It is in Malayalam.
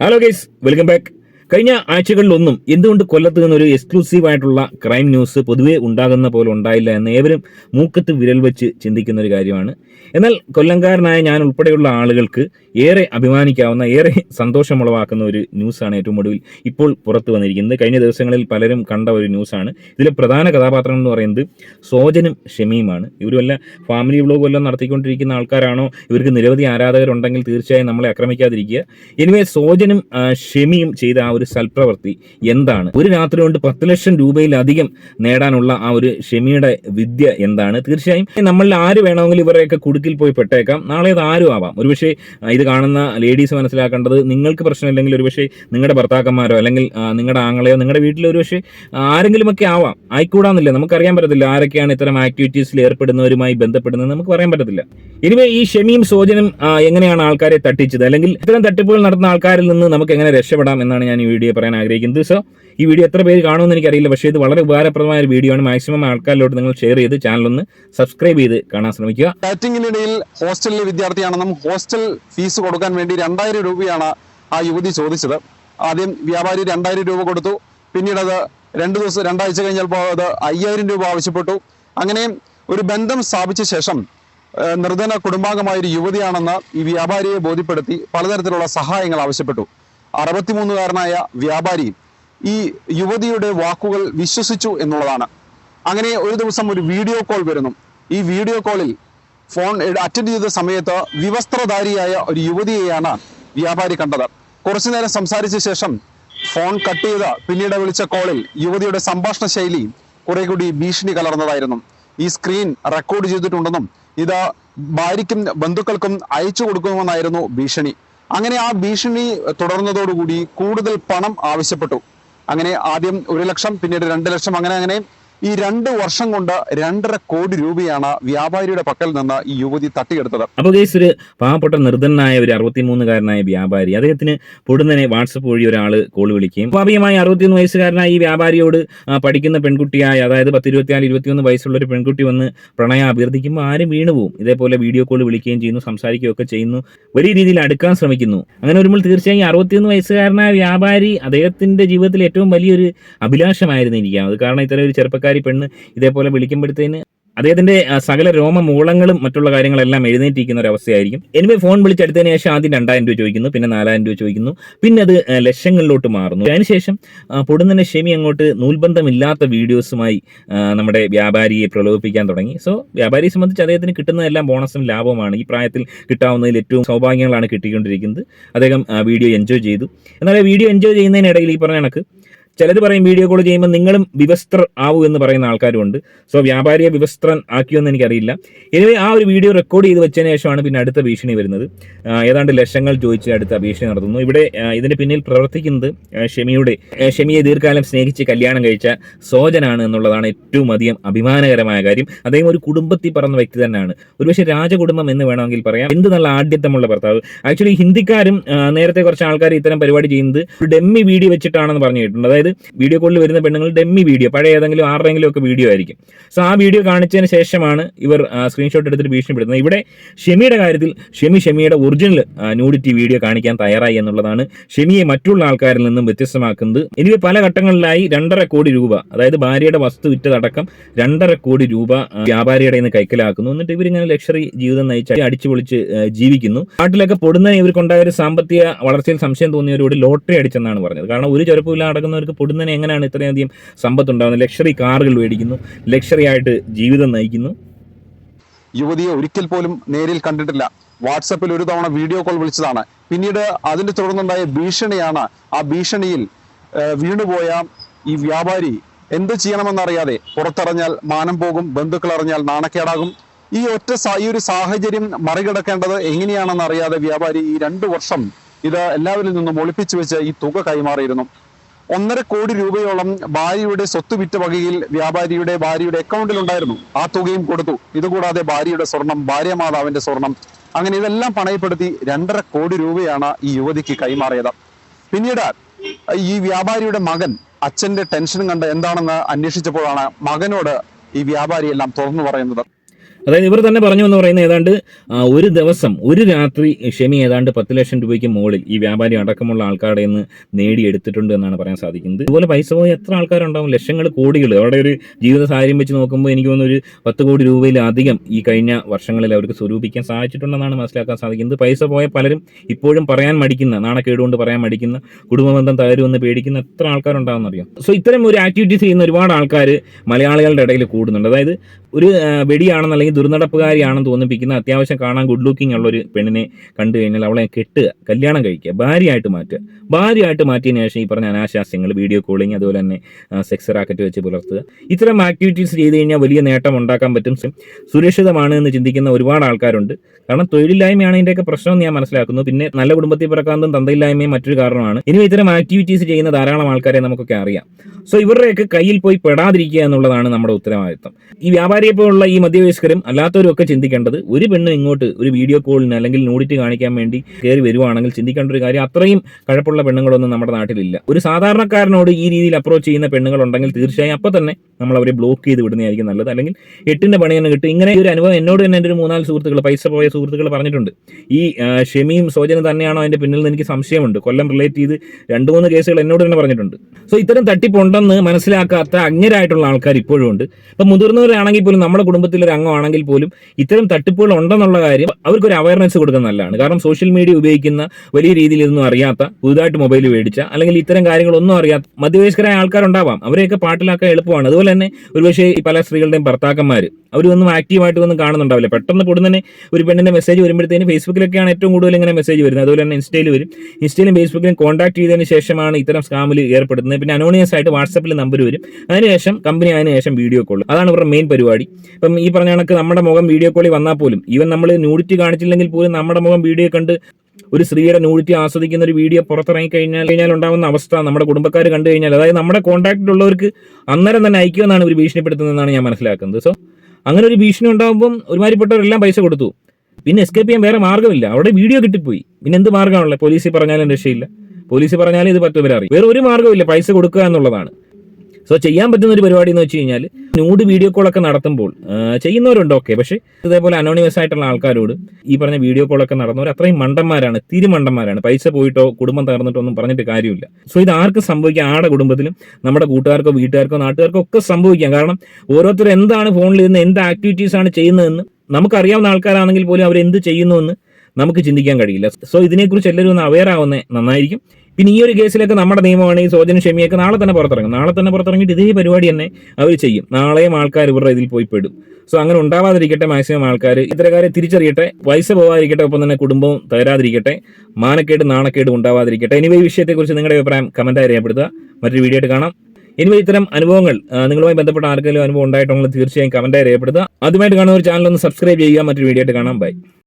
ഹലോ ഗൈസ് വെൽക്കം ബാക്ക് കഴിഞ്ഞ ആഴ്ചകളിലൊന്നും എന്തുകൊണ്ട് കൊല്ലത്ത് നിന്നൊരു എക്സ്ക്ലൂസീവ് ആയിട്ടുള്ള ക്രൈം ന്യൂസ് പൊതുവേ ഉണ്ടാകുന്ന പോലെ ഉണ്ടായില്ല എന്ന് ഏവരും മൂക്കത്ത് വിരൽ വെച്ച് ചിന്തിക്കുന്ന ഒരു കാര്യമാണ്. എന്നാൽ കൊല്ലംകാരനായ ഞാൻ ഉൾപ്പെടെയുള്ള ആളുകൾക്ക് ഏറെ അഭിമാനിക്കാവുന്ന ഏറെ സന്തോഷമുളവാക്കുന്ന ഒരു ന്യൂസാണ് ഏറ്റവും ഒടുവിൽ ഇപ്പോൾ പുറത്തു വന്നിരിക്കുന്നത്. കഴിഞ്ഞ ദിവസങ്ങളിൽ പലരും കണ്ട ഒരു ന്യൂസാണ് ഇതിലെ പ്രധാന കഥാപാത്രം എന്ന് പറയുന്നത് സോജനും ഷെമിയുമാണ് ഇവർ വല്ല ഫാമിലി വ്ലോഗ് വല്ലതും നടത്തിക്കൊണ്ടിരിക്കുന്ന ആൾക്കാരാണോ? ഇവർക്ക് നിരവധി ആരാധകരുണ്ടെങ്കിൽ തീർച്ചയായും നമ്മളെ ആക്രമിക്കാതിരിക്കുക. എനിവേ സോജനും ഷെമിയും ചെയ്ത ആ ഒരു സൽപ്രവൃത്തി എന്താണ്? ഒരു രാത്രി കൊണ്ട് പത്ത് ലക്ഷം രൂപയിലധികം നേടാനുള്ള ആ ഒരു ഷെമിയുടെ വിദ്യ എന്താണ്? തീർച്ചയായും നമ്മളിൽ ആര് വേണമെങ്കിലും ഇവരെയൊക്കെ കുടുക്കിൽ പോയി പെട്ടേക്കാം. നാളെ അത് ആരും ആവാം. ഒരുപക്ഷെ ഇത് കാണുന്ന ലേഡീസ് മനസ്സിലാക്കേണ്ടത് നിങ്ങൾക്ക് പ്രശ്നമില്ലെങ്കിൽ ഒരുപക്ഷെ നിങ്ങളുടെ ഭർത്താക്കന്മാരോ അല്ലെങ്കിൽ നിങ്ങളുടെ ആങ്ങളെയോ നിങ്ങളുടെ വീട്ടിൽ ഒരുപക്ഷെ ആരെങ്കിലുമൊക്കെ ആവാം. ആയിക്കൂടാന്നില്ല. നമുക്കറിയാൻ പറ്റത്തില്ല ആരൊക്കെയാണ് ഇത്തരം ആക്ടിവിറ്റീസിൽ ഏർപ്പെടുന്നവരുമായി ബന്ധപ്പെടുന്നത് നമുക്ക് പറയാൻ പറ്റത്തില്ല. ഇനിവേ ഈ ഷെമിയും സോജനും എങ്ങനെയാണ് ആൾക്കാരെ തട്ടിച്ചത്? അല്ലെങ്കിൽ ഇത്തരം തട്ടിപ്പുകൾ നടത്തുന്ന ആൾക്കാരിൽ നിന്ന് നമുക്ക് എങ്ങനെ രക്ഷപ്പെടാം എന്നാണ് ഞാൻ ഈ വീഡിയോ പറയാൻ ആഗ്രഹിക്കുന്നത്. സോ ഈ വീഡിയോ എത്ര പേര് കാണുമെന്ന് എനിക്കറിയില്ല. പക്ഷേ ഇത് വളരെ ഉപകാരപ്രദമായ ഒരു വീഡിയോ ആണ്. മാക്സിമം ആൾക്കാരിലോട്ട് നിങ്ങൾ ഷെയർ ചെയ്ത് ഒന്ന് സബ്സ്ക്രൈബ് ചെയ്ത് കാണാൻ ശ്രമിക്കുക. ബാറ്റിംഗിനിടയിൽ ഹോസ്റ്റലിലെ വിദ്യാർത്ഥിയാണെന്നും ഹോസ്റ്റൽ ഫീസ് കൊടുക്കാൻ വേണ്ടി രണ്ടായിരം രൂപയാണ് ആ യുവതി ചോദിച്ചത്. ആദ്യം വ്യാപാരി രണ്ടായിരം രൂപ കൊടുത്തു. പിന്നീട് അത് രണ്ട് ദിവസം രണ്ടാഴ്ച കഴിഞ്ഞപ്പോൾ അത് അയ്യായിരം രൂപ ആവശ്യപ്പെട്ടു. അങ്ങനെ ഒരു ബന്ധം സ്ഥാപിച്ച ശേഷം നിർധന കുടുംബാംഗമായ ഒരു യുവതിയാണെന്ന് ഈ വ്യാപാരിയെ ബോധ്യപ്പെടുത്തി. പലതരത്തിലുള്ള സഹായങ്ങൾ ആവശ്യപ്പെട്ടു. അറുപത്തിമൂന്നുകാരനായ വ്യാപാരി ഈ യുവതിയുടെ വാക്കുകൾ വിശ്വസിച്ചു എന്നുള്ളതാണ്. അങ്ങനെ ഒരു ദിവസം ഒരു വീഡിയോ കോൾ വരുന്നു. ഈ വീഡിയോ കോളിൽ ഫോൺ അറ്റൻഡ് ചെയ്ത സമയത്ത് വിവസ്ത്രധാരിയായ ഒരു യുവതിയെയാണ് വ്യാപാരി കണ്ടത്. കുറച്ചു നേരം സംസാരിച്ച ശേഷം ഫോൺ കട്ട് ചെയ്ത് പിന്നീട് വിളിച്ച കോളിൽ യുവതിയുടെ സംഭാഷണ ശൈലി കുറെ കൂടി ഭീഷണി കലർന്നതായിരുന്നു. ഈ സ്ക്രീൻ റെക്കോർഡ് ചെയ്തിട്ടുണ്ടെന്നും ഇത് ഭാര്യയ്ക്കും ബന്ധുക്കൾക്കും അയച്ചു കൊടുക്കുമെന്നായിരുന്നു ഭീഷണി. അങ്ങനെ ആ ഭീഷണി തുടർന്നതോടുകൂടി കൂടുതൽ പണം ആവശ്യപ്പെട്ടു. അങ്ങനെ ആദ്യം ഒരു ലക്ഷം പിന്നീട് രണ്ട് ലക്ഷം അങ്ങനെ അങ്ങനെ ഈ രണ്ട് വർഷം കൊണ്ട് രണ്ടര കോടി രൂപയാണ് വ്യാപാരിയുടെ പക്കൽ നിന്ന് ഈ യുവതി തട്ടിയെടുത്തത്. അപ്പോൾ കേസ് ഒരു പാവപ്പെട്ട നിർദ്ധനായ ഒരു അറുപത്തിമൂന്നുകാരനായ വ്യാപാരി. അദ്ദേഹത്തിന് പൊടുന്നനെ വാട്സപ്പ് വഴി ഒരാൾ കോൾ വിളിക്കുകയും സ്വാഭാവികമായി അറുപത്തിയൊന്ന് വയസ്സുകാരനായ ഈ വ്യാപാരിയോട് പഠിക്കുന്ന പെൺകുട്ടിയായ അതായത് പത്ത് ഇരുപത്തിനാല് ഇരുപത്തിയൊന്ന് വയസ്സുള്ള ഒരു പെൺകുട്ടി വന്ന് പ്രണയം അഭ്യർത്ഥിക്കുമ്പോൾ ആരും വീണുപോകും ഇതേപോലെ വീഡിയോ കോൾ വിളിക്കുകയും ചെയ്യുന്നു സംസാരിക്കുകയൊക്കെ ചെയ്യുന്നു. വലിയ രീതിയിൽ അടുക്കാൻ ശ്രമിക്കുന്നു. അങ്ങനെ വരുമ്പോൾ തീർച്ചയായും അറുപത്തിയൊന്ന് വയസ്സുകാരനായ വ്യാപാരി അദ്ദേഹത്തിന്റെ ജീവിതത്തിൽ ഏറ്റവും വലിയൊരു അഭിലാഷമായിരുന്നു ഇരിക്കാം അത് കാരണം ഇത്തരം ഒരു ചെറുപ്പക്കാരി പെണ്ണ് ഇതേപോലെ വിളിക്കുമ്പോഴത്തേന് അദ്ദേഹത്തിന്റെ സകല രോമ മൂളങ്ങളും മറ്റുള്ള കാര്യങ്ങളെല്ലാം എഴുന്നേറ്റിരിക്കുന്ന ഒരു അവസ്ഥയായിരിക്കും എനിവേ ഫോൺ വിളിച്ചെടുത്തതിന് ശേഷം ആദ്യം രണ്ടായിരം രൂപ ചോദിക്കുന്നു പിന്നെ നാലായിരം രൂപ ചോദിക്കുന്നു പിന്നെ അത് ലക്ഷങ്ങളിലോട്ട് മാറുന്നു. അതിനുശേഷം പൊടുന്നതിന് ഷെമി അങ്ങോട്ട് നൂൽബന്ധമില്ലാത്ത വീഡിയോസുമായി നമ്മുടെ വ്യാപാരിയെ പ്രലോഭിപ്പിക്കാൻ തുടങ്ങി. സോ വ്യാപാരിയെ സംബന്ധിച്ച് അദ്ദേഹത്തിന് കിട്ടുന്നതെല്ലാം ബോണസും ലാഭവുമാണ്. ഈ പ്രായത്തിൽ കിട്ടാവുന്നതിൽ ഏറ്റവും സൗഭാഗ്യങ്ങളാണ് കിട്ടിക്കൊണ്ടിരിക്കുന്നത്. അദ്ദേഹം വീഡിയോ എൻജോയ് ചെയ്തു. എന്നാൽ വീഡിയോ എൻജോയ് ചെയ്യുന്നതിനിടയിൽ ഈ പറഞ്ഞ കണക്ക് ചിലത് പറയും വീഡിയോ കോൾ ചെയ്യുമ്പോൾ നിങ്ങളും വിവസ്ത്രർ ആവൂ എന്ന് പറയുന്ന ആൾക്കാരുണ്ട് സോ വ്യാപാരിയെ വിവസ്ത്രൻ ആക്കിയോന്ന് എനിക്കറിയില്ല. എനിവേ ആ ഒരു വീഡിയോ റെക്കോർഡ് ചെയ്ത് വെച്ചതിന് ശേഷമാണ് പിന്നെ അടുത്ത ഭീഷണി വരുന്നത്. ഏതാണ്ട് ലക്ഷങ്ങൾ ചോദിച്ച് അടുത്ത ഭീഷണി നടത്തുന്നു. ഇവിടെ ഇതിന് പിന്നിൽ പ്രവർത്തിക്കുന്നത് ഷെമിയുടെ ഷെമിയെ ദീർഘകാലം സ്നേഹിച്ച് കല്യാണം കഴിച്ച സോജനാണ് എന്നുള്ളതാണ് ഏറ്റവും അധികം അഭിമാനകരമായ കാര്യം. അദ്ദേഹം ഒരു കുടുംബത്തിൽ പറഞ്ഞ വ്യക്തി തന്നെയാണ്. ഒരുപക്ഷെ രാജകുടുംബം എന്ന് വേണമെങ്കിൽ പറയാം. എന്ത് നല്ല ആഢ്യത്വമുള്ള ഭർത്താവ്. ആക്ച്വലി ഹിന്ദിക്കാരും നേരത്തെ കുറച്ച് ആൾക്കാർ ഇത്തരം പരിപാടി ചെയ്യുന്നത് ഒരു ഡെമ്മി വീഡിയോ വെച്ചിട്ടാണെന്ന് പറഞ്ഞു കേട്ടിട്ടുണ്ട് അതായത് വീഡിയോ കോളിൽ വരുന്ന പെണ്ണുങ്ങൾ ഡെമ്മി വീഡിയോ പഴയ ഏതെങ്കിലും ആരുടെയെങ്കിലും ഒക്കെ വീഡിയോ ആയിരിക്കും. സോ ആ വീഡിയോ കാണിച്ചതിന് ശേഷമാണ് ഇവർ സ്ക്രീൻഷോട്ട് എടുത്തിട്ട് ഭീഷണിപ്പെടുന്നത് ഇവിടെ ഷെമിയുടെ കാര്യത്തിൽ ഷെമി ഷെമിയുടെ ഒറിജിനൽ ന്യൂഡിറ്റി വീഡിയോ കാണിക്കാൻ തയ്യാറായി എന്നുള്ളതാണ് ഷെമിയെ മറ്റുള്ള ആൾക്കാരിൽ നിന്നും വ്യത്യസ്തമാക്കുന്നത്. ഇനി പല ഘട്ടങ്ങളിലായി രണ്ടര കോടി രൂപ അതായത് ഭാര്യയുടെ വസ്തു വിറ്റതടക്കം രണ്ടര കോടി രൂപ വ്യാപാരിയുടെ നിന്ന് കൈക്കലാക്കുന്നു. എന്നിട്ട് ഇവരിങ്ങനെ ലക്ഷറി ജീവിതം നയിച്ച് അടിച്ചു പൊളിച്ച് ജീവിക്കുന്നു. നാട്ടിലൊക്കെ പൊടുന്നതിന് ഇവർക്കുണ്ടായ ഒരു സാമ്പത്തിക വളർച്ചയിൽ സംശയം തോന്നിയവരോട് ലോട്ടറി അടിച്ചെന്നാണ് പറഞ്ഞത്. കാരണം ഒരു ചെറുപ്പമില്ല നടക്കുന്നവർക്ക് പൊടുന്നതിന് എങ്ങനെയാണ് ഇത്രയധികം സമ്പത്ത് ഉണ്ടാകുന്നത് ലക്ഷറി കാറുകൾ മേടിക്കുന്നു ലക്ഷറി ആയിട്ട് ജീവിതം നയിക്കുന്നു. യുവതിയെ ഒരിക്കൽ പോലും നേരിൽ കണ്ടിട്ടില്ല. വാട്സപ്പിൽ ഒരു തവണ വീഡിയോ കോൾ വിളിച്ചതാണ്. പിന്നീട് അതിന്റെ തുടർന്നുണ്ടായ ഭീഷണിയാണ് ആ ഭീഷണിയിൽ വീണുപോയ ഈ വ്യാപാരി. എന്ത് ചെയ്യണമെന്നറിയാതെ പുറത്തറിഞ്ഞാൽ മാനം പോകും ബന്ധുക്കൾ അറിഞ്ഞാൽ നാണക്കേടാകും. ഈ ഒറ്റ ഈ ഒരു സാഹചര്യം മറികടക്കേണ്ടത് എങ്ങനെയാണെന്ന് അറിയാതെ വ്യാപാരി ഈ രണ്ടു വർഷം ഇത് എല്ലാവരിൽ നിന്നും ഒളിപ്പിച്ചു വെച്ച് ഈ തുക കൈമാറിയിരുന്നു. ഒന്നര കോടി രൂപയോളം ഭാര്യയുടെ സ്വത്ത് വിറ്റ വകയിൽ വ്യാപാരിയുടെ ഭാര്യയുടെ അക്കൗണ്ടിൽ ഉണ്ടായിരുന്നു. ആ തുകയും കൊടുത്തു. ഇതുകൂടാതെ ഭാര്യയുടെ സ്വർണം ഭാര്യ മാതാവിന്റെ സ്വർണം അങ്ങനെ ഇതെല്ലാം പണയപ്പെടുത്തി രണ്ടര കോടി രൂപയാണ് ഈ യുവതിക്ക് കൈമാറിയത്. പിന്നീട് ഈ വ്യാപാരിയുടെ മകൻ അച്ഛന്റെ ടെൻഷൻ കണ്ട് എന്താണെന്ന് അന്വേഷിച്ചപ്പോഴാണ് മകനോട് ഈ വ്യാപാരി എല്ലാം തുറന്നു പറയുന്നത്. അതായത് ഇവർ തന്നെ പറഞ്ഞു എന്ന് പറയുന്നത് ഏതാണ്ട് ഒരു ദിവസം ഒരു രാത്രി ഷെമി ഏതാണ്ട് പത്ത് ലക്ഷം രൂപയ്ക്ക് മുകളിൽ ഈ വ്യാപാരി അടക്കമുള്ള ആൾക്കാരുടെ നിന്ന് നേടിയെടുത്തിട്ടുണ്ട് എന്നാണ് പറയാൻ സാധിക്കുന്നത്. ഇതുപോലെ പൈസ പോയി എത്ര ആൾക്കാരുണ്ടാവും? ലക്ഷങ്ങൾ കോടികൾ. അവരുടെ ഒരു ജീവിത സാഹചര്യം വെച്ച് നോക്കുമ്പോൾ എനിക്ക് തോന്നുന്നു ഒരു പത്ത് കോടി രൂപയിലധികം ഈ കഴിഞ്ഞ വർഷങ്ങളിൽ അവർക്ക് സ്വരൂപിക്കാൻ സാധിച്ചിട്ടുണ്ടെന്നാണ് മനസ്സിലാക്കാൻ സാധിക്കുന്നത്. പൈസ പോയ പലരും ഇപ്പോഴും പറയാൻ മടിക്കുന്ന നാണക്കേടുകൊണ്ട് പറയാൻ മടിക്കുന്ന കുടുംബബന്ധം തകരുമെന്ന് പേടിക്കുന്ന എത്ര ആൾക്കാരുണ്ടാവും അറിയാം സോ ഇത്തരം ഒരു ആക്ടിവിറ്റി ചെയ്യുന്ന ഒരുപാട് ആൾക്കാർ മലയാളികളുടെ ഇടയിൽ കൂടുന്നുണ്ട്. അതായത് ഒരു വെടിയാണെന്നല്ലെങ്കിൽ ദുർനടപ്പുകാരിയാണെന്ന് തോന്നിപ്പിക്കുന്ന അത്യാവശ്യം കാണാൻ ഗുഡ് ലുക്കിംഗ് ഉള്ള ഒരു പെണ്ണിനെ കണ്ടു കഴിഞ്ഞാൽ അവളെ കെട്ടുക കല്യാണം കഴിക്കുക ഭാര്യയായിട്ട് മാറ്റുക. ഭാര്യയായിട്ട് മാറ്റിയതിന് ശേഷം ഈ പറഞ്ഞ അനാശാസ്യങ്ങൾ വീഡിയോ കോളിംഗ് അതുപോലെ തന്നെ സെക്സ് റാക്കറ്റ് വെച്ച് പുലർത്തുക. ഇത്തരം ആക്ടിവിറ്റീസ് ചെയ്ത് കഴിഞ്ഞാൽ വലിയ നേട്ടം ഉണ്ടാക്കാൻ പറ്റും. സുരക്ഷിതമാണ് എന്ന് ചിന്തിക്കുന്ന ഒരുപാട് ആൾക്കാരുണ്ട്. കാരണം തൊഴിലില്ലായ്മയാണ് ഇതിന്റെയൊക്കെ പ്രശ്നം ഞാൻ മനസ്സിലാക്കുന്നു. പിന്നെ നല്ല കുടുംബത്തിൽ പിറക്കാവുന്നതും തന്തയില്ലായ്മയും മറ്റൊരു കാരണമാണ്. ഇനി ഇത്തരം ആക്ടിവിറ്റീസ് ചെയ്യുന്ന ധാരാളം ആൾക്കാരെ നമുക്കൊക്കെ അറിയാം. സോ ഇവരുടെയൊക്കെ കയ്യിൽ പോയി പെടാതിരിക്കുക എന്നുള്ളതാണ് നമ്മുടെ ഉത്തരവാദിത്തം ഈ വ്യാപാരിയെ പോലുള്ള ഈ മധ്യവയസ്കരും അല്ലാത്തവരും ഒക്കെ ചിന്തിക്കേണ്ടത് ഒരു പെണ്ണ് ഇങ്ങോട്ട് ഒരു വീഡിയോ കോളിന് അല്ലെങ്കിൽ നൂഡിറ്റ് കാണിക്കാൻ വേണ്ടി കയറി വരുവാണെങ്കിൽ ചിന്തിക്കേണ്ട ഒരു കാര്യം അത്രയും കഴപ്പുള്ള പെണ്ണുങ്ങളൊന്നും നമ്മുടെ നാട്ടിലില്ല. ഒരു സാധാരണക്കാരനോട് ഈ രീതിയിൽ അപ്രോച്ച് ചെയ്യുന്ന പെണ്ണുങ്ങൾ ഉണ്ടെങ്കിൽ തീർച്ചയായും അപ്പോൾ തന്നെ നമ്മൾ അവരെ ബ്ലോക്ക് ചെയ്ത് വിടുന്നതായിരിക്കും നല്ലത്. അല്ലെങ്കിൽ എട്ടിന്റെ പണി തന്നെ കിട്ടും. ഇങ്ങനെ ഒരു അനുഭവം എന്നോട് തന്നെ എന്റെ ഒരു മൂന്നാൽ സുഹൃത്തുക്കൾ പൈസ പോയ സുഹൃത്തുക്കൾ പറഞ്ഞിട്ടുണ്ട്. ഈ ഷെമിയും സോജനും തന്നെയാണോ അതിന്റെ പിന്നിൽ നിന്ന് എനിക്ക് സംശയമുണ്ട്. കൊല്ലം റിലേറ്റ് ചെയ്ത് രണ്ട് മൂന്ന് കേസുകൾ എന്നോട് തന്നെ പറഞ്ഞിട്ടുണ്ട്. സോ ഇത്തരം തട്ടിപ്പുണ്ടെന്ന് മനസ്സിലാക്കാത്ത അജ്ഞരായിട്ടുള്ള ആൾക്കാർ ഇപ്പോഴും ഉണ്ട്. ഇപ്പം മുതിർന്നവരാണെങ്കിൽ പോലും നമ്മുടെ കുടുംബത്തിലെ ഒരു അംഗമാണെങ്കിൽ പോലും ഇത്തരം തട്ടിപ്പുകൾ ഉണ്ടെന്നുള്ള കാര്യം അവർക്ക് ഒരു അവയർനെസ് കൊടുക്കുന്ന നല്ലതാണ്. കാരണം സോഷ്യൽ മീഡിയ ഉപയോഗിക്കുന്ന വലിയ രീതിയിൽ ഇതൊന്നും അറിയാത്ത പുതുതായിട്ട് മൊബൈൽ മേടിച്ച അല്ലെങ്കിൽ ഇത്തരം കാര്യങ്ങളൊന്നും അറിയാത്ത മധ്യവയസ്കരായ ആൾക്കാരുണ്ടാവാം. അവരെയൊക്കെ പാട്ടിലാക്കാൻ എളുപ്പമാണ്. അതുപോലെ തന്നെ ഒരുപക്ഷെ ഈ പല സ്ത്രീകളുടെയും ഭർത്താക്കന്മാർ അവരൊന്നും ആക്റ്റീവായിട്ട് ഒന്നും കാണുന്നുണ്ടാവില്ല. പെട്ടെന്ന് പൊടുന്നനെ ഒരു പെണ്ണിന്റെ മെസ്സേജ് വരുമ്പോഴത്തേന് ഫേസ്ബുക്കിലൊക്കെയാണ് ഏറ്റവും കൂടുതൽ ഇങ്ങനെ മെസ്സേജ് വരുന്നത്. അതുപോലെ തന്നെ ഇൻസ്റ്റയിൽ വരും. ഇൻസ്റ്റയിലും ഫേസ്ബുക്കിലും കോൺടാക്ട് ചെയ്തതിന് ശേഷമാണ് ഇത്തരം സ്കാമിൽ ഏർപ്പെടുന്നത്. പിന്നെ അനോണിയസ് ആയിട്ട് വാട്സപ്പിൽ നമ്പർ വരും. അതിനുശേഷം കമ്പനി അതിനുശേഷം വീഡിയോ കോൾ അതാണ് ഇവരുടെ മെയിൻ പരിപാടി. ഇപ്പം ഈ പറഞ്ഞ കണക്ക് നമ്മുടെ മുഖം വീഡിയോ കോളിൽ വന്നാൽ പോലും ഈവൻ നമ്മൾ ന്യൂഡിറ്റി കാണിച്ചില്ലെങ്കിൽ പോലും നമ്മുടെ മുഖം വീഡിയോ കണ്ട് ഒരു സ്ത്രീയുടെ ന്യൂഡിറ്റി ആസ്വദിക്കുന്ന ഒരു വീഡിയോ പുറത്തിറങ്ങി കഴിഞ്ഞാൽ കഴിഞ്ഞാൽ ഉണ്ടാകുന്ന അവസ്ഥ നമ്മുടെ കുടുംബക്കാർ കണ്ടു കഴിഞ്ഞാൽ അതായത് നമ്മുടെ കോൺടാക്റ്റിലുള്ളവർക്ക് അന്നേരം തന്നെ അയക്കുമെന്നാണ് ഒരു ഭീഷണിപ്പെടുത്തുന്നതെന്നാണ് ഞാൻ മനസ്സിലാക്കുന്നത്. സോ അങ്ങനെ ഒരു ഭീഷണി ഉണ്ടാകുമ്പം ഒരുമാതിരിപ്പെട്ടവരെല്ലാം പൈസ കൊടുത്തു. പിന്നെ എസ്കേപ്പ് ചെയ്യാൻ വേറെ മാർഗമില്ല. അവിടെ വീഡിയോ കിട്ടിപ്പോയി. പിന്നെ എന്ത് മാർഗമാണുള്ളത്? പോലീസിൽ പറഞ്ഞാലും രക്ഷയില്ല. പോലീസ് പറഞ്ഞാലും ഇത് പറ്റും ഇവരറിയും. വേറെ ഒരു മാർഗമില്ല പൈസ കൊടുക്കുക എന്നുള്ളതാണ്. സോ ചെയ്യാൻ പറ്റുന്ന ഒരു പരിപാടി എന്ന് വെച്ച് കഴിഞ്ഞാൽ ന്യൂഡ് വീഡിയോ കോളൊക്കെ നടത്തുമ്പോൾ ആ, ചെയ്യുന്നവരുണ്ട് ഓക്കെ പക്ഷേ ഇതേപോലെ അനോണിമസ് ആയിട്ടുള്ള ആൾക്കാരോട് ഈ പറഞ്ഞ വീഡിയോ കോളൊക്കെ നടന്നവർ അത്രയും മണ്ടന്മാരാണ് തിരുമണ്ടന്മാരാണ്. പൈസ പോയിട്ടോ കുടുംബം തകർന്നിട്ടോ ഒന്നും പറഞ്ഞിട്ട് കാര്യമില്ല. സോ ഇത് ആർക്കും സംഭവിക്കാം. ആടെ കുടുംബത്തിലും നമ്മുടെ കൂട്ടുകാർക്കോ വീട്ടുകാർക്കോ നാട്ടുകാർക്കോ ഒക്കെ സംഭവിക്കാം. കാരണം ഓരോരുത്തർ എന്താണ് ഫോണിൽ ഇരുന്ന് എന്ത് ആക്ടിവിറ്റീസ് ആണ് ചെയ്യുന്നതെന്ന് നമുക്കറിയാവുന്ന ആൾക്കാരാണെങ്കിൽ പോലും അവർ എന്ത് ചെയ്യുന്നുവെന്ന് നമുക്ക് ചിന്തിക്കാൻ കഴിയില്ല. സോ ഇതിനെക്കുറിച്ച് എല്ലാവരും ഒന്ന് അവെയർ ആവുന്നത് നന്നായിരിക്കും. പിന്നെ ഈ ഒരു കേസിലൊക്കെ നമ്മുടെ നിയമമാണ് ഈ സോജന ഷെമിയൊക്കെ നാളെ തന്നെ പുറത്തിറങ്ങും. നാളെ തന്നെ പുറത്തിറങ്ങിയിട്ട് ഇതേ പരിപാടി തന്നെ അവർ ചെയ്യും. നാളെയും ആൾക്കാർ ഇവരുടെ ഇതിൽ പോയി പെടും. സോ അങ്ങനെ ഉണ്ടാവാതിരിക്കട്ടെ മാക്സിമം ആൾക്കാർ. ഇത്തരക്കാരെ തിരിച്ചറിയട്ടെ പൈസ പോവാതിരിക്കട്ടെ ഒപ്പം തന്നെ കുടുംബവും തകരാതിരിക്കട്ടെ മാനക്കേട് നാണക്കേട് ഉണ്ടാവാതിരിക്കട്ടെ. എനിവേ ഈ വിഷയത്തെക്കുറിച്ച് നിങ്ങളുടെ അഭിപ്രായം കമന്റായി രേഖപ്പെടുത്തുക. മറ്റൊരു വീഡിയോ ആയിട്ട് കാണാം. ഇനി ഇത്തരം അനുഭവങ്ങൾ നിങ്ങളുമായി ബന്ധപ്പെട്ട ആർക്കെങ്കിലും അനുഭവം ഉണ്ടായിട്ടുണ്ടെങ്കിൽ തീർച്ചയായും കമന്റായി രേഖപ്പെടുത്തുക. ആദ്യമായിട്ട് കാണുന്ന ഒരു ചാനൽ ഒന്ന് സബ്സ്ക്രൈബ് ചെയ്യുക. മറ്റൊരു വീഡിയോ ആയിട്ട് കാണാം. ബൈ